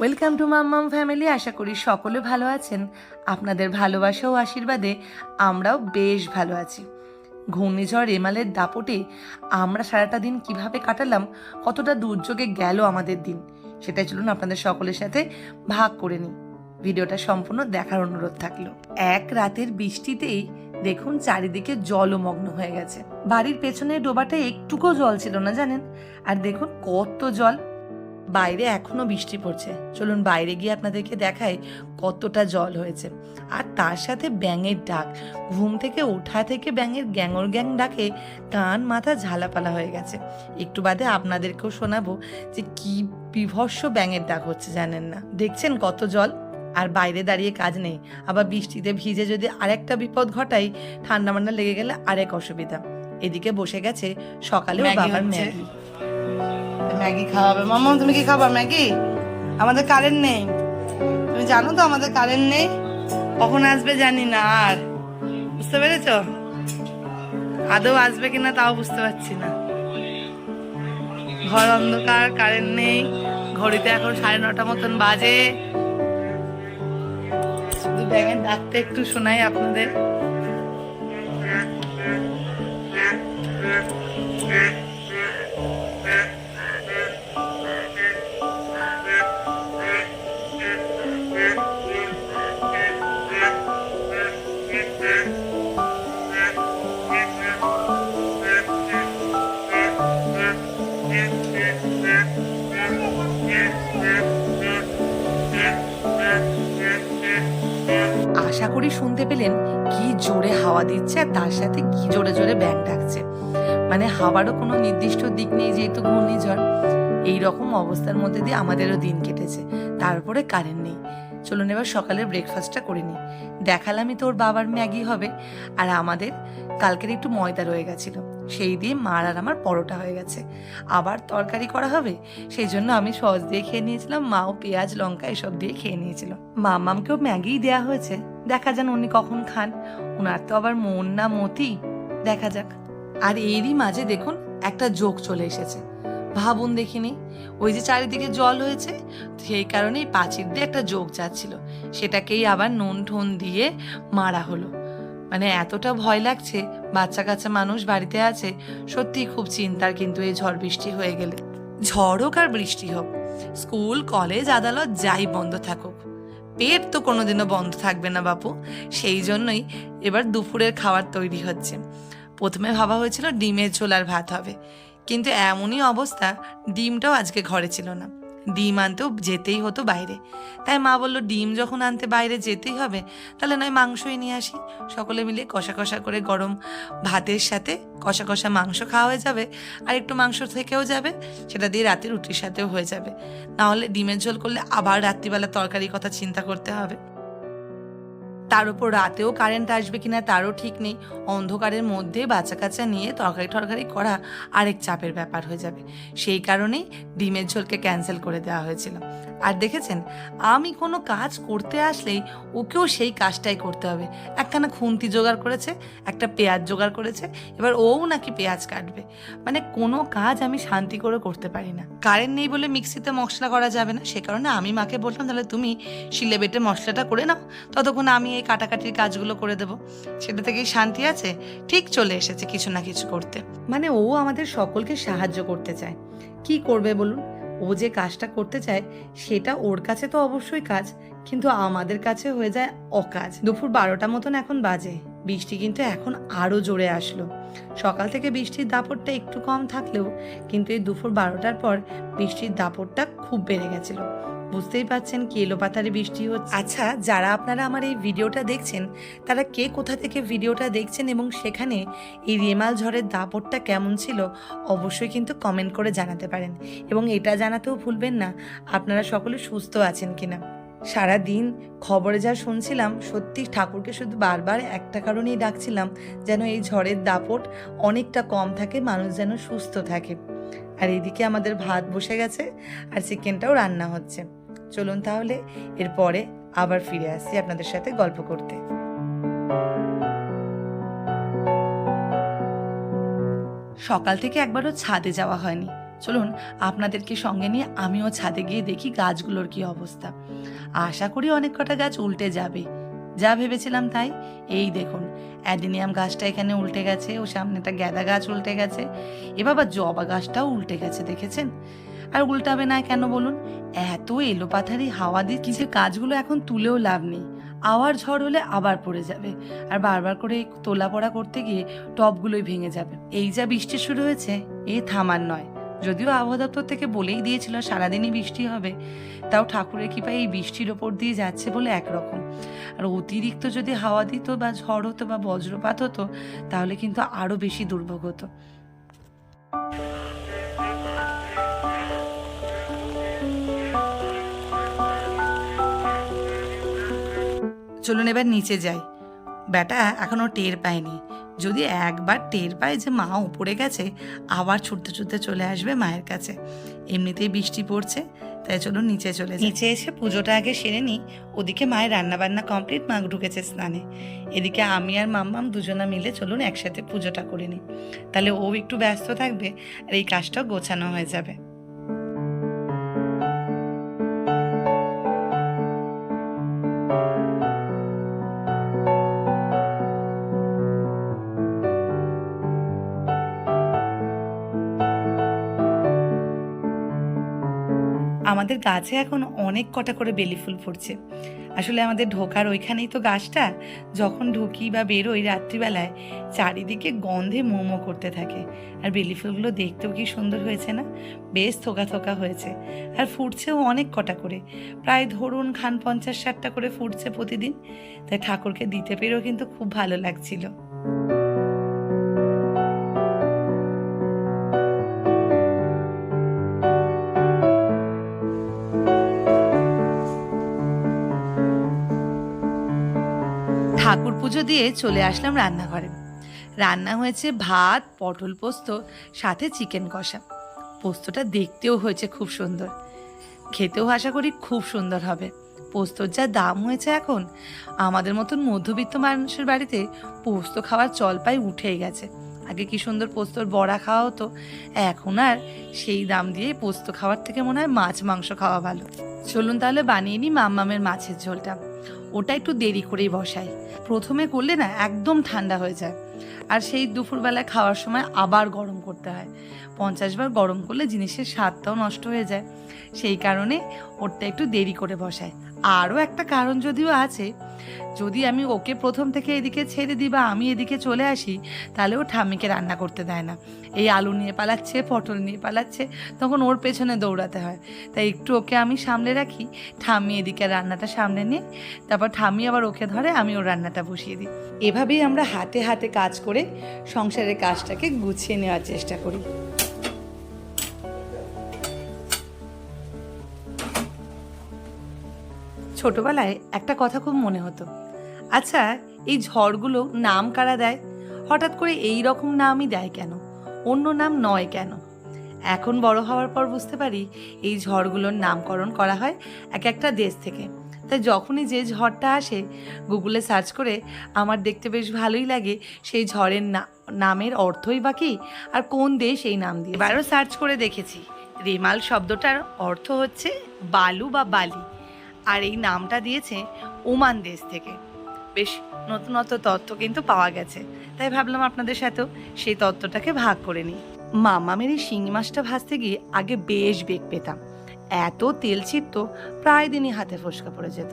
Welcome to Mammam family আশা করি সকলে ভালো আছেন। আপনাদের ভালোবাসা ও আশীর্বাদে আমরাও বেশ ভালো আছি। ঘূর্ণিঝড় রেমালের দাপটে আমরা সারাটা দিন কীভাবে কাটালাম, কতটা দুর্যোগে গেল আমাদের দিন, সেটাই চলুন আপনাদের সকলের সাথে ভাগ করে নিই। ভিডিওটা সম্পূর্ণ দেখার অনুরোধ থাকল। এক রাতের বৃষ্টিতেই দেখুন চারিদিকে জলমগ্ন হয়ে গেছে। বাড়ির পেছনে ডোবাটা একটুকুও জল ছিল না, জানেন? আর দেখুন কত জল বাইরে এখনও বৃষ্টি পড়ছে। চলুন বাইরে গিয়ে আপনাদেরকে দেখাই কতটা জল হয়েছে। আর তার সাথে ব্যাঙের ডাক। ঘুম থেকে ওঠা থেকে ব্যাঙের গ্যাঙর গ্যাং ডাকে কান মাথা ঝালাপালা হয়ে গেছে। একটু বাদে আপনাদেরকেও শোনাবো যে কি বিভৎস ব্যাঙের ডাক হচ্ছে জানেন না। দেখছেন কত জল? আর বাইরে দাঁড়িয়ে কাজ নেই। আবার বৃষ্টিতে ভিজে যদি আরেকটা বিপদ ঘটাই ঠান্ডা মান্ডা লেগে গেলে আরেক অসুবিধা। এদিকে বসে গেছে সকালে বাবার ম্যাগি। ম্যাগি খাওয়াবে। মামা, তুমি কি খাবা ম্যাগি? আমাদের কারেন্ট নেই। তুমি জানো তো আমাদের কারেন্ট নেই? কখন আসবে জানি না আর। বুঝতে পেরেছ? আদৌ আসবে কিনা তাও বুঝতে পারছি না। ঘর অন্ধকার, কারেন্ট নেই। ঘড়িতে এখন সাড়ে নটা মতন বাজে। শুধু ব্যাঙের ডাকতে একটু শোনাই আপনাদের। আশা করি শুনতে পেলেন কি জোরে হাওয়া দিচ্ছে আর তার সাথে কি জোরে জোরে ব্যাং ডাকছে। মানে হাওয়ারও কোনো নির্দিষ্ট দিক নেই যেহেতু ঘূর্ণিঝড় এই রকম অবস্থার মধ্যে দিয়ে আমাদেরও দিন কেটেছে তারপরে কারেন্ট নেই। চলুন এবার সকালের ব্রেকফাস্টটা করে নিই। দেখালামই তোর বাবার ম্যাগি হবে আর আমাদের কালকের একটু ময়দা রয়ে গেছিল, সেই দিয়ে মার আর আমার পরোটা হয়ে গেছে। আবার তরকারি করা হবে, সেই জন্য আমি সস দিয়ে খেয়ে নিয়েছিলাম, মাও পেঁয়াজ, লঙ্কা এসব দিয়ে খেয়ে নিয়েছিল। মামামকেও ম্যাগিই দেওয়া হয়েছে। দেখা যান উনি কখন খান। ওনার তো আবার মন না মতি। দেখা যাক। আর এরই মাঝে দেখুন, একটা যোগ চলে এসেছে। ভাবুন দেখিনি, ওই যে চারিদিকে জল হয়েছে, সেই কারণেই পাঁচির দিয়ে একটা যোগ যাচ্ছিল। সেটাকেই আবার নুন ঠুন দিয়ে মারা হলো। মানে এতটা ভয় লাগছে, বাচ্চা কাচ্চা মানুষ বাড়িতে আছে সত্যি খুব চিন্তার কিন্তু এই ঝড় বৃষ্টি হয়ে গেলে। ঝড় হোক আর বৃষ্টি হোক, স্কুল, কলেজ, আদালত যাই বন্ধ থাকুক। পেট তো কোনোদিনও বন্ধ থাকবে না বাপু। সেই জন্যই এবার দুপুরের খাবার তৈরি হচ্ছে। প্রথমে ভাবা হয়েছিল ডিমের ঝোল আর ভাত হবে। কিন্তু এমনই অবস্থা, ডিমটাও আজকে ঘরে ছিল না। ডিম আনতেও যেতেই হতো বাইরে। তাই মা বলল, ডিম যখন আনতে বাইরে যেতেই হবে, তাহলে নয় মাংসই নিয়ে আসি। সকলে মিলে কষা কষা করে গরম ভাতের সাথে কষা কষা মাংস খাওয়া হয়ে যাবে। আর একটু মাংস থেকেও যাবে, সেটা দিয়ে রাতে রুটির সাথেও হয়ে যাবে। নাহলে ডিমের ঝোল করলে আবার রাত্রিবেলা তরকারির কথা চিন্তা করতে হবে। তার উপর রাতেও কারেন্ট আসবে কিনা তারও ঠিক নেই। অন্ধকারের মধ্যে বাচ্চা কাচ্চা নিয়ে তরকারি টরকারি করা আরেক চাপের ব্যাপার হয়ে যাবে। সেই কারণেই ডিমের ঝোলকে ক্যান্সেল করে দেওয়া হয়েছিল। আর দেখেছেন, আমি কোনো কাজ করতে আসলেই ওকেও সেই কাজটাই করতে হবে। একখানা খুন্তি জোগাড় করেছে, একটা পেঁয়াজ জোগাড় করেছে, এবার ও নাকি পেঁয়াজ কাটবে। মানে কোনো কাজ আমি শান্তি করে করতে পারি না। কারেন্ট নেই বলে মিক্সিতে মশলা করা যাবে না, সে কারণে আমি মাকে বললাম, তাহলে তুমি শিলে বেটে মশলাটা করে নাও। ততক্ষণ আমি এই কাটাকাটির কাজগুলো করে দেবো। সেটা থেকেই শান্তি আছে। ঠিক চলে এসেছে কিছু না কিছু করতে। মানে ও আমাদের সকলকে সাহায্য করতে চায়। কি করবে বলুন? ও যে কাজটা করতে চায়, সেটা ওর কাছে তো অবশ্যই কাজ, কিন্তু আমাদের কাছে হয়ে যায় অকাজ। দুপুর বারোটা মতন এখন বাজে। বৃষ্টি কিন্তু এখন আরও জোরে আসলো। সকাল থেকে বৃষ্টির দাপটটা একটু কম থাকলেও, কিন্তু এই দুপুর বারোটার পর বৃষ্টির দাপটটা খুব বেড়ে গেছিল। বুঝতেই পাচ্ছেন কি এলোপাতারি বৃষ্টি হচ্ছে। আচ্ছা যারা আপনারা আমার এই ভিডিওটা দেখছেন, তারা কে কোথা থেকে ভিডিওটা দেখছেন এবং সেখানে এই রেমাল ঝড়ের দাপটটা কেমন ছিল, অবশ্যই কিন্তু কমেন্ট করে জানাতে পারেন। এবং এটা জানাতেও ভুলবেন না, আপনারা সকলে সুস্থ আছেন কিনা। সারা দিন খবরে যা শুনছিলাম, সত্যি ঠাকুরকে শুধু বারবার একটা কারণেই ডাকছিলাম, যেন এই ঝড়ের দাপট অনেকটা কম থাকে, মানুষ যেন সুস্থ থাকে। আর এদিকে আমাদের ভাত বসে গেছে, আর চিকেনটাও রান্না হচ্ছে। চলুন তাহলে এরপরে আবার ফিরে আসছি আপনাদের সাথে গল্প করতে। সকাল থেকে একবারও ছাদে যাওয়া হয়নি। চলুন আপনাদেরকে সঙ্গে নিয়ে আমিও ছাদে গিয়ে দেখি গাছগুলোর কি অবস্থা। আশা করি অনেক কটা গাছ উল্টে যাবে। যা ভেবেছিলাম তাই। এই দেখুন, অ্যাডিনিয়াম গাছটা এখানে উল্টে গেছে, ও সামনে একটা গ্যাদা গাছ উল্টে গেছে। এ বাবা, জবা গাছটাও উল্টে গেছে, দেখেছেন? আর উল্টাবে না কেন বলুন? এত এলোপাথারি হাওয়া দিয়ে কিছু কাজগুলো এখন তুলেও লাভ নেই। আবার ঝড় হলে আবার পড়ে যাবে। আর বারবার করে তোলা পড়া করতে গিয়ে টবগুলোই ভেঙে যাবে। এই যা বৃষ্টি শুরু হয়েছে, এ থামার নয়। যদিও আবহাওয়া দপ্তর থেকে বলেই দিয়েছিল সারাদিনই বৃষ্টি হবে, তাও ঠাকুরের কৃপায় এই বৃষ্টির ওপর দিয়ে যাচ্ছে বলে একরকম। আর অতিরিক্ত যদি হাওয়া দিত বা ঝড় হতো বা বজ্রপাত হতো, তাহলে কিন্তু আরও বেশি দুর্ভোগ হতো। চলুন এবার নিচে যাই। ব্যাটা এখনও টের পায়নি। যদি একবার টের পায় যে মা উপরে গেছে, আবার ছুটতে ছুটতে চলে আসবে মায়ের কাছে। এমনিতেই বৃষ্টি পড়ছে, তাই চলুন নিচে চলে। নিচে এসে পুজোটা আগে সেরে নিই, ওদিকে মায়ের রান্নাবান্না কমপ্লিট মা ঢুকেছে স্নানে। এদিকে আমি আর মাম্মাম দুজনা মিলে চলুন একসাথে পুজোটা করে নিই। তাহলে ও একটু ব্যস্ত থাকবে আর এই কাজটাও গোছানো হয়ে যাবে। গাছে এখন অনেক কটা করে বেলি ফুল ফুটছে। আসলে আমাদের ঢোকার ওইখানেই তো গাছটা, যখন ঢুকি বা বেরোই রাত্রিবেলায়, চারিদিকে গন্ধে মোমো করতে থাকে। আর বেলি ফুলগুলো দেখতেও কি সুন্দর হয়েছে না? বেশ থোকা থোকা হয়েছে। আর ফুটছেও অনেক কটা করে। প্রায় ধরুন খান পঞ্চাশ ষাটটা করে ফুটছে প্রতিদিন। তাই ঠাকুরকে দিতে পেরেও কিন্তু খুব ভালো লাগছিল। ঠাকুর পুজো দিয়ে চলে আসলাম রান্নাঘরে। রান্না হয়েছে ভাত, পটল পোস্ত, সাথে চিকেন কষা। পোস্তটা দেখতেও হয়েছে খুব সুন্দর। খেতেও আশা করি খুব সুন্দর হবে। পোস্তর যা দাম হয়েছে এখন, আমাদের মতন মধ্যবিত্ত মানুষের বাড়িতে পোস্ত খাওয়ার চল পাই উঠেই গেছে। আগে কি সুন্দর পোস্তর বড়া খাওয়া হতো, এখন আর সেই দাম দিয়ে পোস্ত খাওয়ার থেকে মনে হয় মাছ, মাংস খাওয়া ভালো। চলুন তাহলে বানিয়ে নিই মাম্মামের মাছের ঝোলটা। ওটা একটু দেরি করেই বসাই। প্রথমে করলে না একদম ঠান্ডা হয়ে যায়। আর সেই দুপুরবেলায় খাওয়ার সময় আবার গরম করতে হয়। পঞ্চাশ বার গরম করলে জিনিসের স্বাদটাও নষ্ট হয়ে যায়। সেই কারণে ওরটা একটু দেরি করে বসাই। আরও একটা কারণ যদিও আছে, যদি আমি ওকে প্রথম থেকে এদিকে ছেড়ে দিই বা আমি এদিকে চলে আসি, তাহলে ও ঠাম্মিকে রান্না করতে দেয় না। এই আলু নিয়ে পালাচ্ছে, পটল নিয়ে পালাচ্ছে, তখন ওর পেছনে দৌড়াতে হয়। তাই একটু ওকে আমি সামলে রাখি, ঠাম্মি এদিকে রান্নাটা সামনে নিয়ে, তারপর ঠাম্মি আবার ওকে ধরে, আমি ওর রান্নাটা বসিয়ে দিই। এভাবেই আমরা হাতে হাতে কাজ করে সংসারের কাজটাকে গুছিয়ে নেওয়ার চেষ্টা করি। ছোটবেলায় একটা কথা খুব মনে হতো। আচ্ছা এই ঝড়গুলো নাম কারা দেয়? হঠাৎ করে এই রকম নামই দেয় কেন? অন্য নাম নয় কেন? এখন বড় হওয়ার পর বুঝতে পারি এই ঝড়গুলোর নামকরণ করা হয় এক একটা দেশ থেকে। তাই যখনই যে ঝড়টা আসে, গুগলে সার্চ করে আমার দেখতে বেশ ভালোই লাগে সেই ঝড়ের নামের অর্থই বা কি আর কোন দেশ এই নাম দিয়ে এবারও সার্চ করে দেখেছি। রেমাল শব্দটার অর্থ হচ্ছে বালু বা বালি। আর এই নামটা দিয়েছে ওমান দেশ থেকে। বেশ নতুনত্ব তত্ত্ব কিন্তু পাওয়া গেছে। তাই ভাবলাম আপনাদের সাথেও সেই তত্ত্বটাকে ভাগ করে নিই। মামামের এই শিঙি মাছটা ভাজতে গিয়ে আগে বেশ বেগ পেতাম। এত তেল ছিটত, প্রায় দিনই হাতে ফসকা পড়ে যেত।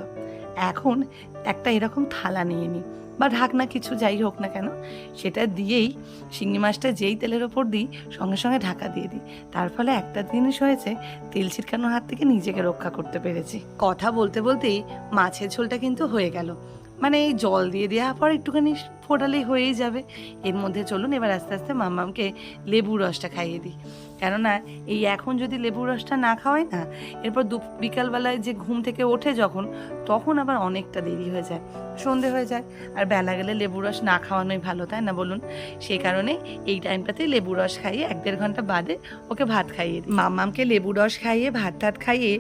এখন একটা এরকম থালা নিয়ে নিই। বা ঢাকনা কিছু যাই হোক না কেন, সেটা দিয়েই শিঙি মাছটা যেই তেলের ওপর দিই, সঙ্গে সঙ্গে ঢাকা দিয়ে দিই। তার ফলে একটা জিনিস হয়েছে, তেল ছিটকানোর হাত থেকে নিজেকে রক্ষা করতে পেরেছি। কথা বলতে বলতেই মাছের ঝোলটা কিন্তু হয়ে গেল। মানে এই জল দিয়ে দেওয়ার পর একটুখানি ফোটালেই হয়েই যাবে। এর মধ্যে চলুন এবার আস্তে আস্তে মাম্মামকে লেবু রসটা খাইয়ে দিই। কেননা এই এখন যদি লেবু রসটা না খাওয়াই না, এরপর দু বিকালবেলায় যে ঘুম থেকে ওঠে যখন, তখন আবার অনেকটা দেরি হয়ে যায়, সন্ধে হয়ে যায়। আর বেলা গেলে লেবু রস না খাওয়ানোই ভালো, তাই না বলুন? সেই কারণে এই টাইমটাতে লেবু রস খাইয়ে এক দেড় ঘণ্টা বাদে ওকে ভাত খাইয়ে দিই। মাম্মামকে লেবু রস খাইয়ে, ভাত টাত খাইয়ে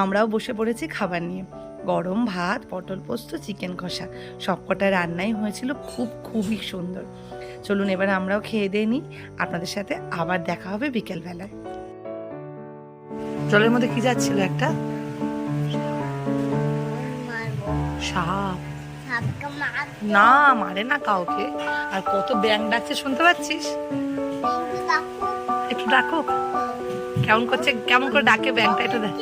আমরাও বসে পড়েছি খাবার নিয়ে। গরম ভাত, পটল পোস্ত চিকেন কষা। সবকটা রান্নাই হয়েছিল খুব খুবই সুন্দর। চলুন এবার আমরাও খেয়ে দিয়ে নিই। আপনাদের সাথে আবার দেখা হবে বিকেলবেলায়। জলের মধ্যে কি যাচ্ছিল একটা? সাপ। না, মারে না কাউকে। আর কত ব্যাং ডাকছে শুনতে পাচ্ছিস? একটু ডাকো। কেমন করছে? কেমন করে ডাকে ব্যাংটা একটু দেখ।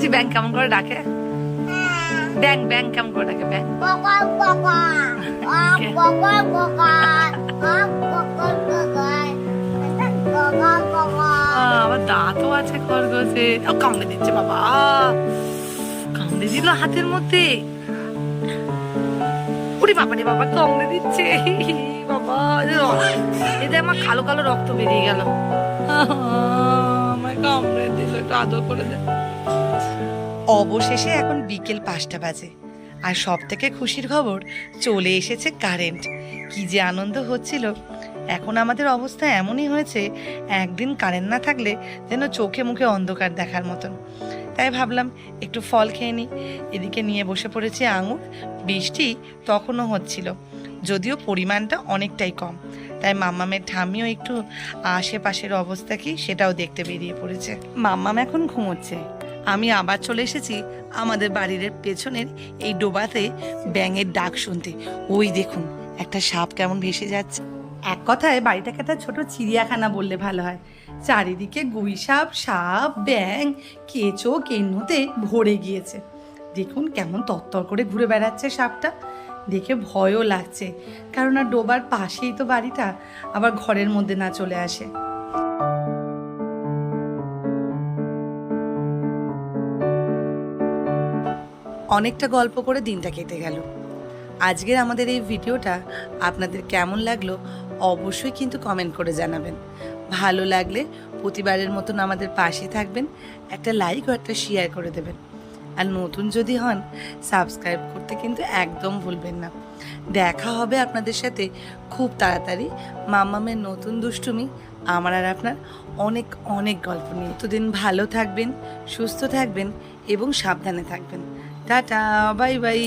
বলছি ব্যাং কেমন করে ডাকে? ব্যাং ব্যাং কেমন করে ডাকে ব্যাং? আবার দাঁতও আছে খরগোশে। কামড়ে দিচ্ছে বাবা। কামড়ে দিল হাতের মধ্যে। ওরে বাবা রে বাবা কামড়ে দিচ্ছে। বাবা এতে আমার কালো কালো রক্ত বেরিয়ে গেল। আমার কামড়ে দিল একটু আদর করে দে। অবশেষে এখন বিকেল পাঁচটা বাজে। আর সব থেকে খুশির খবর, চলে এসেছে কারেন্ট। কি যে আনন্দ হচ্ছিল। এখন আমাদের অবস্থা এমনই হয়েছে, একদিন কারেন্ট না থাকলে যেন চোখে মুখে অন্ধকার দেখার মতন। তাই ভাবলাম, একটু ফল খেয়ে নিই। এদিকে নিয়ে বসে পড়েছি আঙুর। বৃষ্টি তখনও হচ্ছিল, যদিও পরিমাণটা অনেকটাই কম। তাই মাম্মামের ঠামিও একটু আশেপাশের অবস্থা কি সেটাও দেখতে বেরিয়ে পড়েছে। মাম্মাম এখন ঘুমোচ্ছে। আমি আবার চলে এসেছি আমাদের বাড়ির পেছনের এই ডোবাতে ব্যাঙের ডাক শুনতে। ওই দেখুন, একটা সাপ কেমন ভেসে যাচ্ছে। এক কথায় বাড়িটাকে একটা ছোট চিড়িয়াখানা বললে ভালো হয়। চারিদিকে গুই সাপ সাপ ব্যাং কেঁচো, কেন্নুতে ভরে গিয়েছে। দেখুন কেমন তত্তর করে ঘুরে বেড়াচ্ছে সাপটা। দেখে ভয়ও লাগছে। কারণ আর ডোবার পাশেই তো বাড়িটা, আবার ঘরের মধ্যে না চলে আসে। অনেকটা গল্প করে দিনটা কেটে গেল। আজকের আমাদের এই ভিডিওটা আপনাদের কেমন লাগল অবশ্যই কিন্তু কমেন্ট করে জানাবেন। ভালো লাগলে প্রতিবারের মতন আমাদের পাশে থাকবেন, একটা লাইক ও একটা শেয়ার করে দেবেন। আর নতুন যদি হন সাবস্ক্রাইব করতে কিন্তু একদম ভুলবেন না। দেখা হবে আপনাদের সাথে খুব তাড়াতাড়ি। মাম্মামের নতুন দুষ্টুমি, আমার আর আপনার অনেক অনেক গল্প নিয়ে। ততদিন ভালো থাকবেন, সুস্থ থাকবেন এবং সাবধানে থাকবেন। Tata bye bye